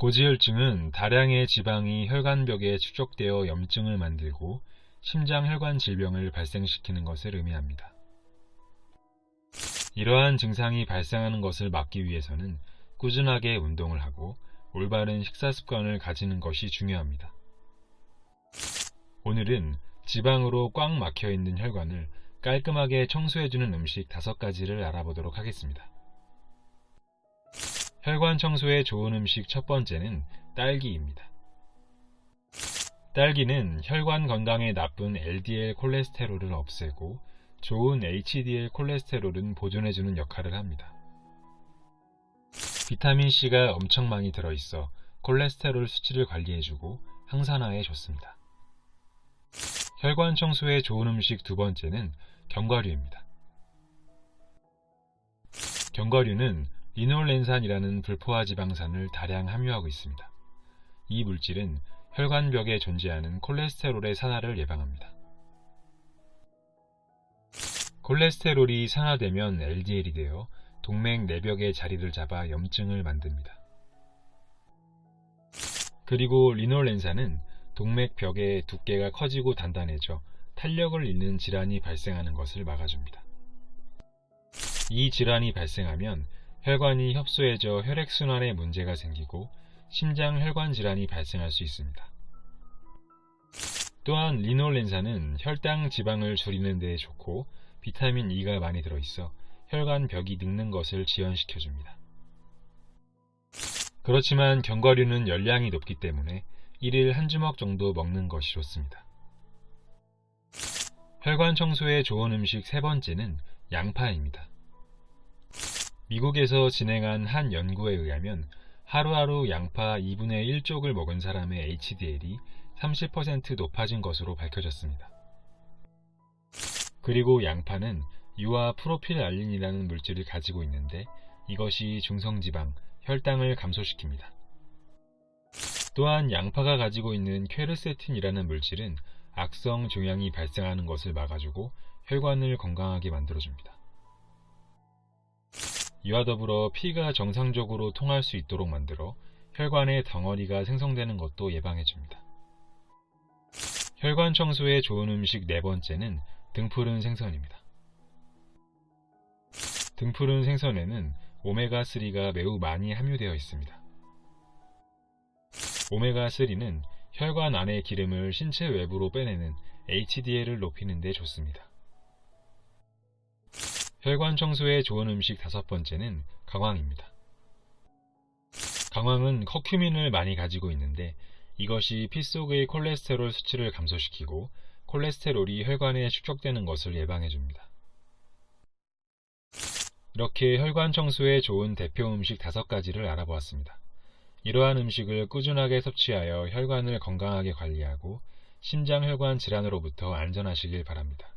고지혈증은 다량의 지방이 혈관벽에 축적되어 염증을 만들고 심장 혈관 질병을 발생시키는 것을 의미합니다. 이러한 증상이 발생하는 것을 막기 위해서는 꾸준하게 운동을 하고 올바른 식사 습관을 가지는 것이 중요합니다. 오늘은 지방으로 꽉 막혀 있는 혈관을 깔끔하게 청소해주는 음식 다섯 가지를 알아보도록 하겠습니다. 혈관 청소에 좋은 음식 첫 번째는 딸기입니다. 딸기는 혈관 건강에 나쁜 LDL 콜레스테롤을 없애고 좋은 HDL 콜레스테롤은 보존해주는 역할을 합니다. 비타민C가 엄청 많이 들어있어 콜레스테롤 수치를 관리해주고 항산화에 좋습니다. 혈관 청소에 좋은 음식 두 번째는 견과류입니다. 견과류는 리놀렌산이라는 불포화 지방산을 다량 함유하고 있습니다. 이 물질은 혈관벽에 존재하는 콜레스테롤의 산화를 예방합니다. 콜레스테롤이 산화되면 LDL이 되어 동맥 내벽의 자리를 잡아 염증을 만듭니다. 그리고 리놀렌산은 동맥 벽의 두께가 커지고 단단해져 탄력을 잃는 질환이 발생하는 것을 막아줍니다. 이 질환이 발생하면 혈관이 협소해져 혈액순환에 문제가 생기고 심장 혈관 질환이 발생할 수 있습니다. 또한 리놀렌산은 혈당 지방을 줄이는 데 좋고 비타민 E가 많이 들어있어 혈관 벽이 늙는 것을 지연시켜줍니다. 그렇지만 견과류는 열량이 높기 때문에 1일 한 주먹 정도 먹는 것이 좋습니다. 혈관 청소에 좋은 음식 세 번째는 양파입니다. 미국에서 진행한 한 연구에 의하면 하루하루 양파 2분의 1쪽을 먹은 사람의 HDL이 30% 높아진 것으로 밝혀졌습니다. 그리고 양파는 유아 프로필알린이라는 물질을 가지고 있는데 이것이 중성지방, 혈당을 감소시킵니다. 또한 양파가 가지고 있는 퀘르세틴이라는 물질은 악성 종양이 발생하는 것을 막아주고 혈관을 건강하게 만들어줍니다. 이와 더불어 피가 정상적으로 통할 수 있도록 만들어 혈관의 덩어리가 생성되는 것도 예방해줍니다. 혈관 청소에 좋은 음식 네 번째는 등푸른 생선입니다. 등푸른 생선에는 오메가3가 매우 많이 함유되어 있습니다. 오메가3는 혈관 안의 기름을 신체 외부로 빼내는 HDL을 높이는 데 좋습니다. 혈관 청소에 좋은 음식 다섯 번째는 강황입니다. 강황은 커큐민을 많이 가지고 있는데 이것이 피 속의 콜레스테롤 수치를 감소시키고 콜레스테롤이 혈관에 축적되는 것을 예방해 줍니다. 이렇게 혈관 청소에 좋은 대표 음식 다섯 가지를 알아보았습니다. 이러한 음식을 꾸준하게 섭취하여 혈관을 건강하게 관리하고 심장혈관 질환으로부터 안전하시길 바랍니다.